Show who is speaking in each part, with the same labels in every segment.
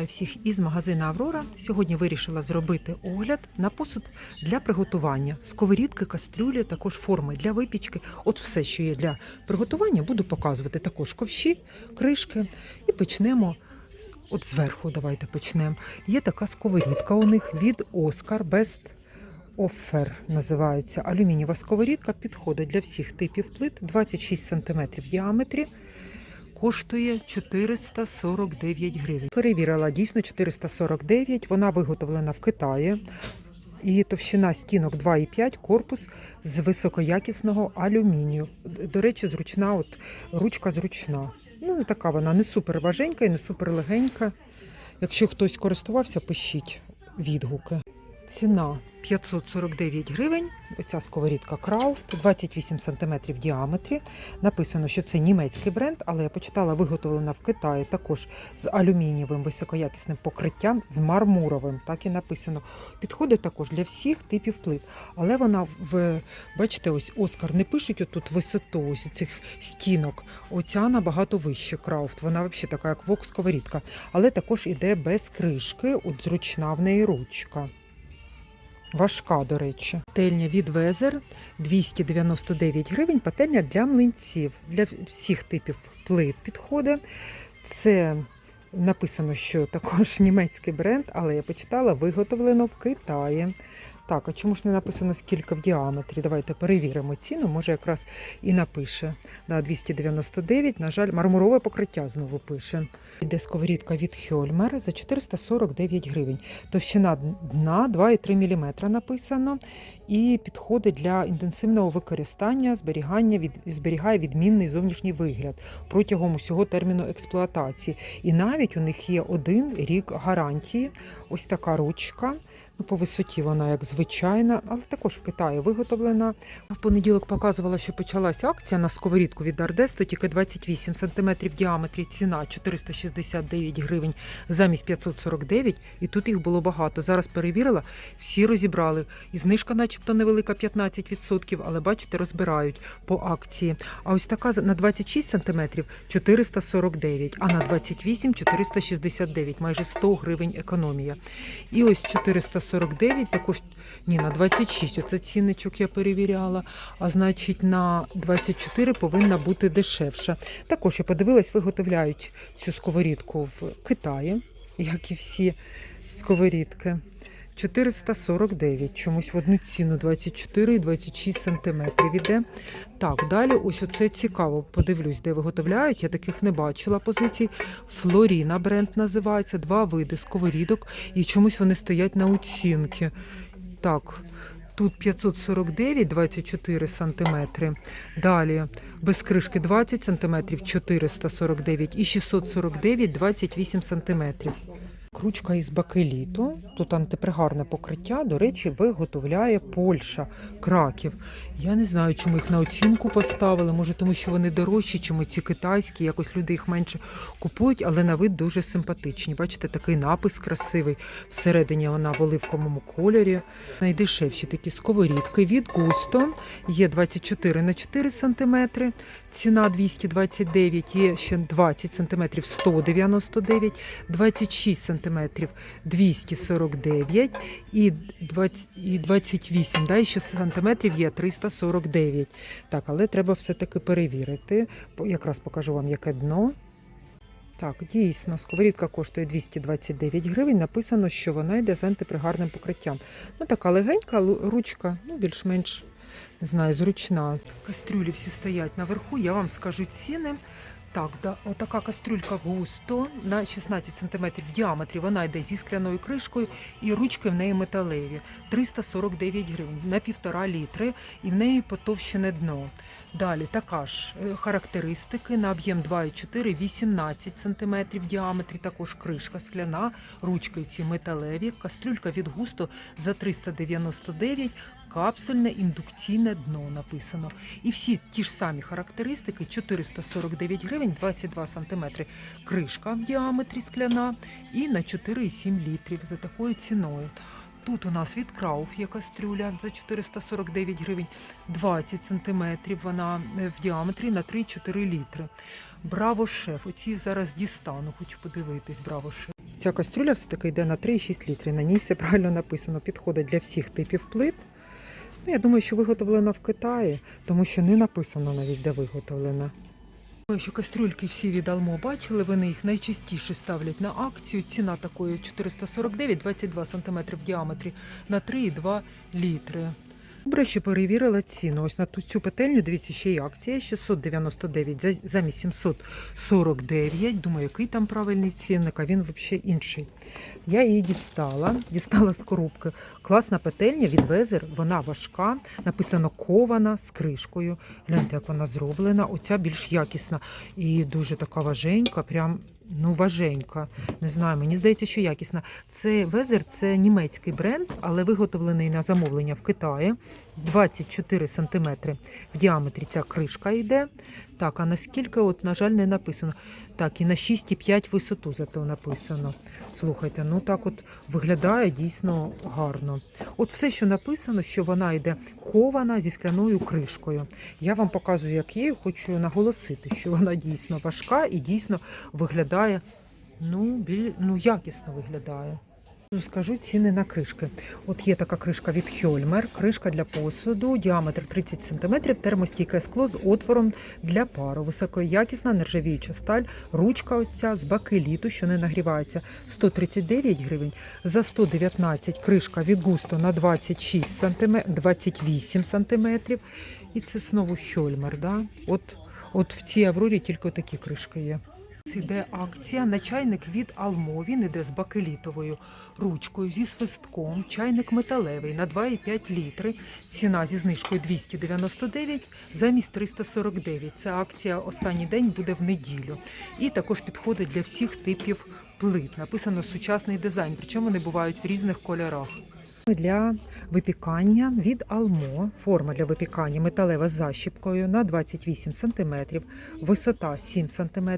Speaker 1: Вітаю всіх із магазину Аврора. Сьогодні вирішила зробити огляд на посуд для приготування. Сковорідки, кастрюлі, також форми для випічки. От все, що є для приготування, буду показувати. Також ковші, кришки. І почнемо. От зверху давайте почнемо. Є така сковорідка у них від Oscar Best Offer називається. Алюмінієва сковорідка підходить для всіх типів плит 26 см в діаметрі. Коштує 449 гривень. Перевірила дійсно 449. Вона виготовлена в Китаї. І товщина стінок 2,5, корпус з високоякісного алюмінію. До речі, зручна, от ручка зручна. Ну, не така вона не супер важенька і не супер легенька. Якщо хтось користувався, пишіть відгуки. Ціна 549 гривень. Оця сковорідка Крауфт, 28 см в діаметрі. Написано, що це німецький бренд, але я почитала, виготовлена в Китаї також з алюмінієвим високоякісним покриттям, з мармуровим. Так і написано. Підходить також для всіх типів плит. Але вона в бачите, ось Оскар не пишуть отут висоту ось цих стінок. Оця набагато вище Крауфт. Вона взагалі така, як вок сковорідка. Але також іде без кришки, от зручна в неї ручка. Важка, до речі. Пательня від Везер 299 гривень. Пательня для млинців, для всіх типів плит підходить. Це написано, що також німецький бренд, але я почитала, виготовлено в Китаї. Так, а чому ж не написано скільки в діаметрі? Давайте перевіримо ціну, може якраз і напише. Да, 299, на жаль, мармурове покриття знову пише. Іде сковорідка від Хьольмер за 449 гривень. Товщина дна 2,3 мм написано і підходить для інтенсивного використання, зберігання від зберігає відмінний зовнішній вигляд протягом усього терміну експлуатації. І навіть у них є один рік гарантії. Ось така ручка. Ну, по висоті вона як звичайна, але також в Китаї виготовлена. В понеділок показувала, що почалася акція на сковорідку від Ардесто, тільки 28 см в діаметрі, ціна 469 гривень замість 549, і тут їх було багато. Зараз перевірила, всі розібрали. І знижка, начебто, невелика 15%, але бачите, розбирають по акції. А ось така на 26 см 449, а на 28 469, майже 100 гривень економія. І ось 449, також ні, на 26, оце ціночок я перевіряла. А значить, на 24 повинна бути дешевша. Також я подивилась, виготовляють цю сковорідку в Китаї, як і всі сковорідки. 449, чомусь в одну ціну 24 і 26 сантиметрів іде. Так, далі ось оце цікаво. Подивлюсь, де виготовляють. Я таких не бачила позицій. Флоріна бренд називається. Два види сковорідок, і чомусь вони стоять на оцінки. Так, тут 549, 24 сантиметри. Далі без кришки 20 сантиметрів, 449 і 649, 28 сантиметрів. Ручка із бакеліту. Тут антипригарне покриття. До речі, виготовляє Польща, Краків. Я не знаю, чому їх на оцінку поставили. Може, тому що вони дорожчі, чому ці китайські. Якось люди їх менше купують, але на вид дуже симпатичні. Бачите, такий напис красивий. Всередині вона в оливковому кольорі. Найдешевші такі сковорідки від Густо. Є 24 на 4 см. Ціна 229, є ще 20 см 199, 26 см 249 і 20, і 28, да, і ще сантиметрів є 349. Так, але треба все-таки перевірити. Якраз покажу вам, яке дно. Так, дійсно, сковорідка коштує 229 гривень. Написано, що вона йде з антипригарним покриттям. Ну, така легенька ручка, ну, більш-менш, не знаю, зручна. Кастрюлі всі стоять наверху, я вам скажу ціни. Так, да, отака кастрюлька густо на 16 см в діаметрі. Вона йде зі скляною кришкою і ручки в неї металеві. 349 гривень на півтора літри і в неї потовщене дно. Далі така ж е, характеристики на об'єм 2,4, 18 см в діаметрі. Також кришка скляна, ручки ці металеві. Кастрюлька від густо за 399 капсульне індукційне дно написано. І всі ті ж самі характеристики: 449 гривень, 22 сантиметри кришка в діаметрі скляна і на 4,7 літрів за такою ціною. Тут у нас від Крауф є кастрюля за 449 гривень, 20 сантиметрів вона е, в діаметрі на 3-4 літри. Браво шеф. Оці зараз дістану, хочу подивитись, браво шеф. Ця кастрюля все-таки йде на 3,6 літрів. На ній все правильно написано. Підходить для всіх типів плит. Ну, я думаю, що виготовлена в Китаї, тому що не написано навіть, де виготовлена. Думаю, що кастрюльки всі від Алмо бачили, вони їх найчастіше ставлять на акцію. Ціна такої 449, 22 см в діаметрі на 3,2 літри. Добре, що перевірила ціну. Ось на цю петельню, дивіться, ще й акція 699 замість 749. Думаю, який там правильний цінник, а він взагалі інший. Я її дістала, дістала з коробки. Класна петельня від Везер, вона важка, написано кована з кришкою. Гляньте, як вона зроблена. Оця більш якісна і дуже така важенька, прям ну важенька. Не знаю, мені здається, що якісна. Це Везер, це німецький бренд, але виготовлений на замовлення в Китаї. 24 см в діаметрі ця кришка йде. Так, а наскільки, от, на жаль, не написано. Так, і на 6,5 висоту зато написано. Слухайте, ну так от виглядає дійсно гарно. От все, що написано, що вона йде кована зі скляною кришкою. Я вам показую, як є, хочу наголосити, що вона дійсно важка і дійсно виглядає ну, біль... ну якісно виглядає. Скажу ціни на кришки. От є така кришка від Хьольмер, кришка для посуду, діаметр 30 см, термостійке скло з отвором для пару, високоякісна нержавіюча сталь, ручка ось ця з бакеліту, що не нагрівається, 139 гривень. За 119 кришка від густо на 26 см, 28 см. І це знову Хьольмер. Да? От, от в цій Аврорі тільки такі кришки є. Іде акція на чайник від Алмо. Він іде з бакелітовою ручкою зі свистком. Чайник металевий на 2,5 літри. Ціна зі знижкою 299 замість 349. Ця акція останній день буде в неділю. І також підходить для всіх типів плит. Написано сучасний дизайн, причому вони бувають в різних кольорах. Для випікання від Алмо. Форма для випікання металева з защіпкою на 28 см, висота 7 см,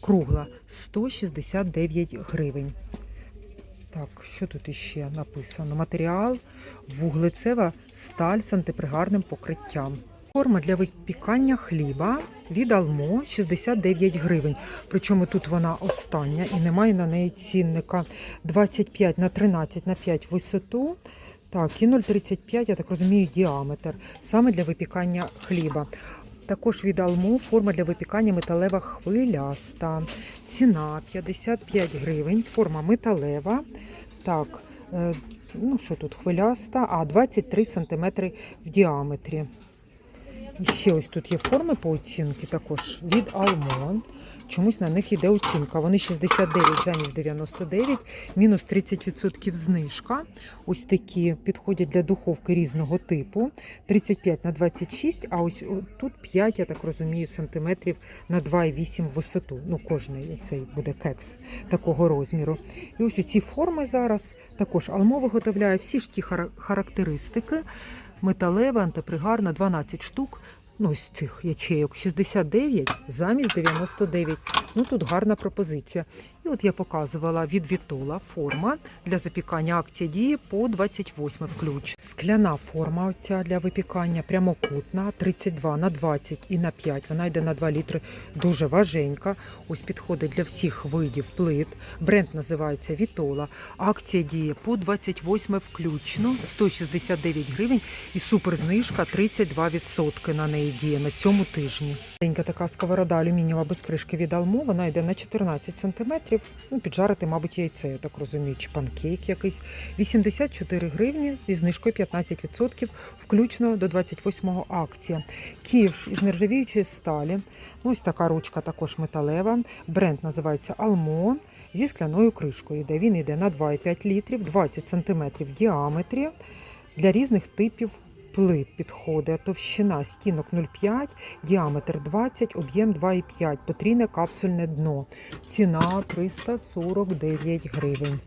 Speaker 1: кругла 169 гривень. Так, що тут іще написано? Матеріал вуглецева сталь з антипригарним покриттям. Форма для випікання хліба від Алмо 69 гривень. Причому тут вона остання і немає на неї цінника 25 на 13 на 5 висоту. Так, і 0,35, я так розумію, діаметр. Саме для випікання хліба. Також від Алмо форма для випікання металева хвиляста. Ціна 55 гривень. Форма металева. Так, е, ну що тут, хвиляста, а 23 см в діаметрі. І ще ось тут є форми по оцінки також від Almon. Чомусь на них іде оцінка. Вони 69 замість 99, мінус 30% знижка. Ось такі підходять для духовки різного типу. 35 на 26, а ось тут 5, я так розумію, сантиметрів на 2,8 в висоту. Ну, кожний цей буде кекс такого розміру. І ось ці форми зараз також Almo виготовляє всі ж ті характеристики металева, антипригарна, 12 штук. Ну, з цих ячейок 69 замість 99. Ну тут гарна пропозиція. І от я показувала від Вітола форма для запікання акція діє по 28 включ. Скляна форма оця для випікання прямокутна, 32 на 20 і на 5. Вона йде на 2 літри, дуже важенька. Ось підходить для всіх видів плит. Бренд називається Вітола. Акція діє по 28 включно, 169 гривень і суперзнижка 32% на неї діє на цьому тижні. Така сковорода алюмінієва без кришки від Алмо, вона йде на 14 см. Ну, піджарити, мабуть, яйце, я так розумію, чи панкейк якийсь. 84 гривні зі знижкою 15%, включно до 28-го акція. Ківш із нержавіючої сталі. Ну, ось така ручка також металева. Бренд називається Алмо зі скляною кришкою. Де він йде на 2,5 літрів, 20 см в діаметрі для різних типів плит підходить. Товщина стінок 0,5, діаметр 20, об'єм 2,5, потрійне капсульне дно. Ціна 349 гривень.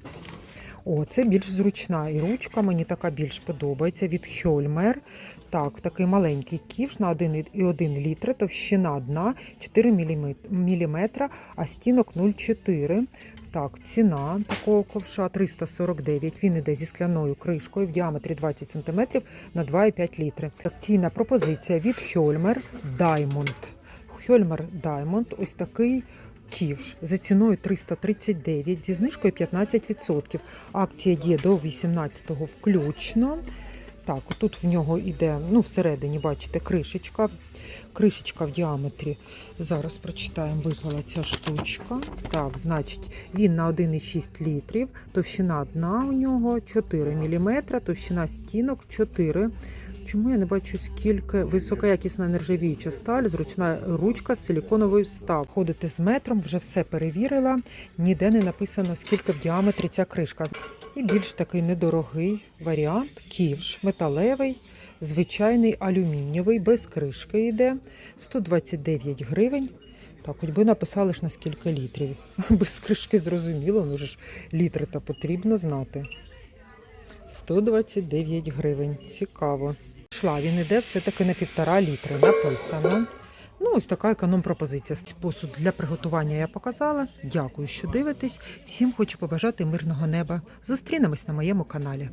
Speaker 1: О, це більш зручна і ручка мені така більш подобається від Хьольмер. Так, такий маленький ківш на 1,1 літр, товщина дна 4 мм, а стінок 0,4. Так, ціна такого ковша 349. Він іде зі скляною кришкою в діаметрі 20 см на 2,5 літри. Акційна пропозиція від Хьольмер Diamond. Хьольмер Diamond ось такий Ківш за ціною 339 зі знижкою 15%. Акція діє до 18-го включно. Так, тут в нього йде, ну, всередині, бачите, кришечка. Кришечка в діаметрі. Зараз прочитаємо, випала ця штучка. Так, значить, він на 1,6 літрів. Товщина дна у нього 4 мм, товщина стінок 4 Чому я не бачу скільки високоякісна нержавіюча сталь, зручна ручка з силіконовою став. Ходити з метром, вже все перевірила. Ніде не написано, скільки в діаметрі ця кришка. І більш такий недорогий варіант ківш, металевий, звичайний алюмінієвий, без кришки йде. 129 гривень. Так, хоч би написали ж на скільки літрів. Без кришки зрозуміло, ну ж літри та потрібно знати. 129 гривень. Цікаво. Шла він іде все-таки на півтора літри. Написано. Ну, ось така економ-пропозиція. Спосіб для приготування я показала. Дякую, що дивитесь. Всім хочу побажати мирного неба. Зустрінемось на моєму каналі.